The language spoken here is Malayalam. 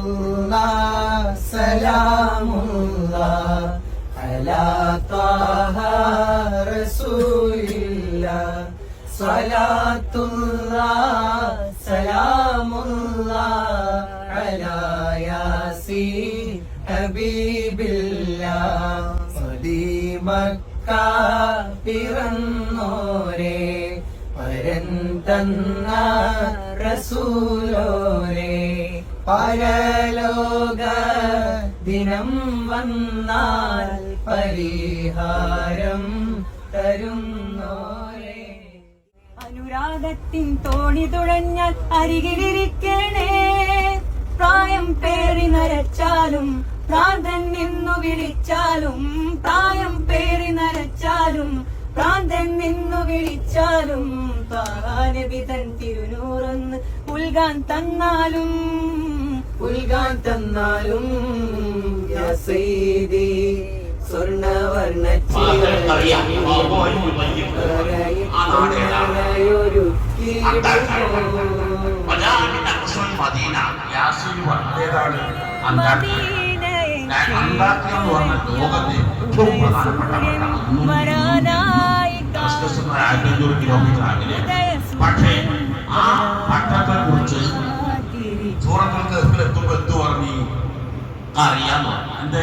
الله سلام الله على طه رسول الله صلاة الله سلام الله على ياسين حبيب الله മക്ക പിറന്നോരേ പരൻ തന്ന റസൂലോരേ പരലോക ദിനം വന്നാൽ പരിഹാരം തരുന്നോരെ. അനുരാഗത്തിൻ തോണി തുഴഞ്ഞാൽ അരികിലിരിക്കണേ. പ്രായം പേറി നരച്ചാലും പ്രാന്തൻ നിന്നു വിളിച്ചാലും പ്രായം പേറി നരച്ചാലും പ്രാന്തൻ നിന്നു വിളിച്ചാലും താനബിതൻ തിരുനൂറൊന്ന് ഉൽകാൻ തന്നാലും. ഉൽകാൻ തന്നാലും യാ സയ്യിദി സ്വർണവർണ അറിയാം ആ നാട് ഏതാണ്? വജാഅന അഖ്സൽ മദീന. യാസീൻ പറഞ്ഞതാണ് അന്റാർട്ടിക്ക. ഞാൻ അന്റാർട്ടിക്ക എന്ന് പറഞ്ഞ ലോകത്തെ ഏറ്റവും പ്രധാനപ്പെട്ട കിലോമീറ്റർ അകലെ അറിയാമോ എന്തേ